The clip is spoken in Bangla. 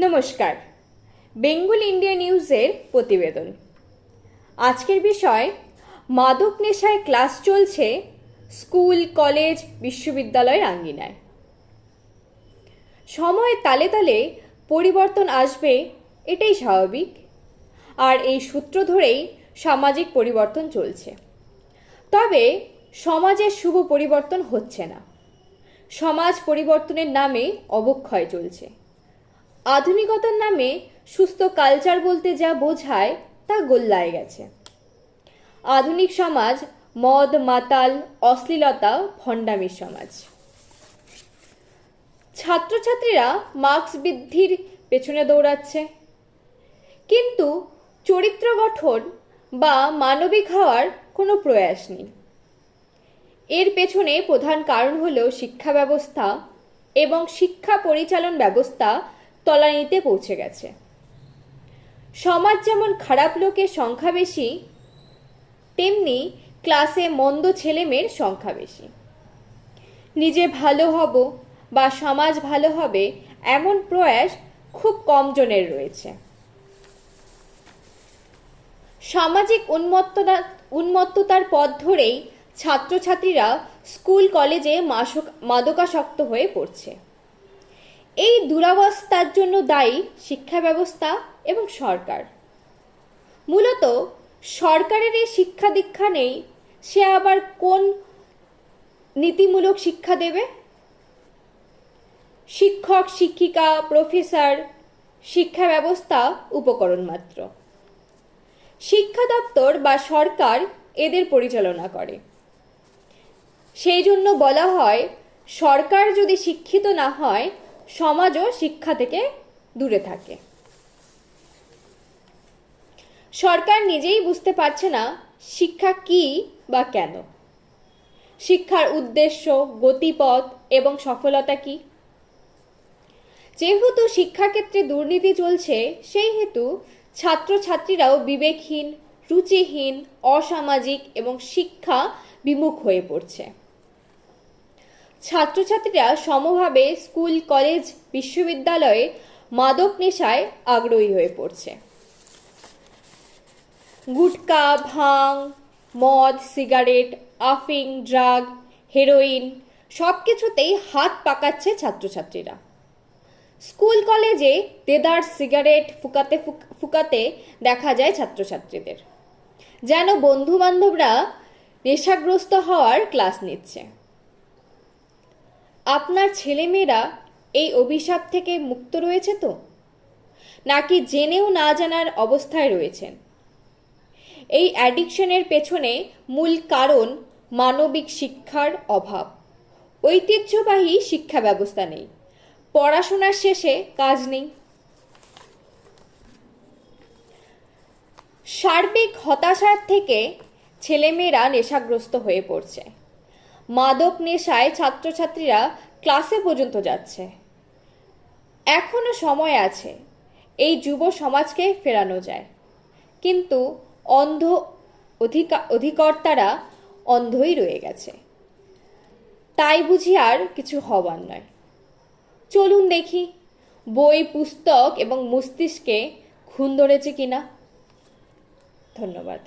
নমস্কার। বেঙ্গল ইন্ডিয়া নিউজের প্রতিবেদন। আজকের বিষয়, মাদক নেশায় ক্লাস চলছে স্কুল, কলেজ, বিশ্ববিদ্যালয়ের আঙ্গিনায়। সময়ের তালে তালে পরিবর্তন আসবে, এটাই স্বাভাবিক। আর এই সূত্র ধরেই সামাজিক পরিবর্তন চলছে। তবে সমাজের শুভ পরিবর্তন হচ্ছে না। সমাজ পরিবর্তনের নামে অবক্ষয় চলছে। আধুনিকতার নামে সুস্থ কালচার বলতে যা বোঝায় তা গোল্লায় গেছে। আধুনিক সমাজ, মদ, মাতাল, অশ্লীলতা, ভণ্ডামির সমাজ। ছাত্রছাত্রীরা মার্কস বৃদ্ধির পেছনে দৌড়াচ্ছে। কিন্তু চরিত্র গঠন বা মানবিক হওয়ার কোনো প্রয়াস নেই। এর পেছনে প্রধান কারণ হলো শিক্ষা ব্যবস্থা এবং শিক্ষা পরিচালন ব্যবস্থা তলানিতে পৌঁছে গেছে। সমাজ যেমন খারাপ লোকের সংখ্যা বেশি, তেমনি ক্লাসে মন্দ ছেলেমেয়ের সংখ্যা বেশি। নিজে ভালো হব বা সমাজ ভালো হবে এমন প্রয়াস খুব কম জনের রয়েছে। সামাজিক উন্মত্ততা উন্মত্ততার পথ ধরেই ছাত্রছাত্রীরা স্কুল, কলেজে মাদকাসক্ত হয়ে পড়ছে। এই দুরাবস্থার জন্য দায়ী শিক্ষা ব্যবস্থা এবং সরকার। মূলত সরকারের এই শিক্ষা দীক্ষা নেই, সে আবার কোন নীতিমূলক শিক্ষা দেবে? শিক্ষক, শিক্ষিকা, প্রফেসর, শিক্ষা ব্যবস্থা উপকরণ মাত্র। শিক্ষা দপ্তর বা সরকার এদের পরিচালনা করে। সেই জন্য বলা হয়, সরকার যদি শিক্ষিত না হয় সমাজও শিক্ষা থেকে দূরে থাকে। সরকার নিজেই বুঝতে পারছে না শিক্ষা কি বা কেন। শিক্ষার উদ্দেশ্য, গতিপথ এবং সফলতা কি? যেহেতু শিক্ষাক্ষেত্রে দুর্নীতি চলছে, সেই হেতু ছাত্রছাত্রীরাও বিবেকহীন, রুচিহীন, অসামাজিক এবং শিক্ষা বিমুখ হয়ে পড়ছে। ছাত্রছাত্রীরা সমভাবে স্কুল, কলেজ, বিশ্ববিদ্যালয়ে মাদক নেশায় আগ্রহী হয়ে পড়ছে। গুটকা, ভাং, মদ, সিগারেট, আফিং, ড্রাগ, হেরোইন সব কিছুতেই হাত পাকাচ্ছে ছাত্রছাত্রীরা। স্কুল, কলেজে দেদার সিগারেট ফুকাতে ফুকাতে দেখা যায় ছাত্রছাত্রীদের। যেন বন্ধু বান্ধবরা নেশাগ্রস্ত হওয়ার ক্লাস নিচ্ছে। আপনার ছেলেমেয়েরা এই অভিশাপ থেকে মুক্ত রয়েছে তো? নাকি জেনেও না জানার অবস্থায় রয়েছেন? এই অ্যাডিকশনের পেছনে মূল কারণ মানবিক শিক্ষার অভাব। ঐতিহ্যবাহী শিক্ষা ব্যবস্থা নেই। পড়াশোনার শেষে কাজ নেই। সার্বিক হতাশার থেকে ছেলেমেয়েরা নেশাগ্রস্ত হয়ে পড়ছে। মাদক নেশায় ছাত্রছাত্রীরা ক্লাসে পর্যন্ত যাচ্ছে। এখনও সময় আছে এই যুব সমাজকে ফেরানো যায়। কিন্তু অন্ধ অধিকা অধিকর্তারা অন্ধই রয়ে গেছে। তাই বুঝি আর কিছু হবার নয়। চলুন দেখি বই, পুস্তক এবং মস্তিষ্কে খুন ধরেছে কিনা। ধন্যবাদ।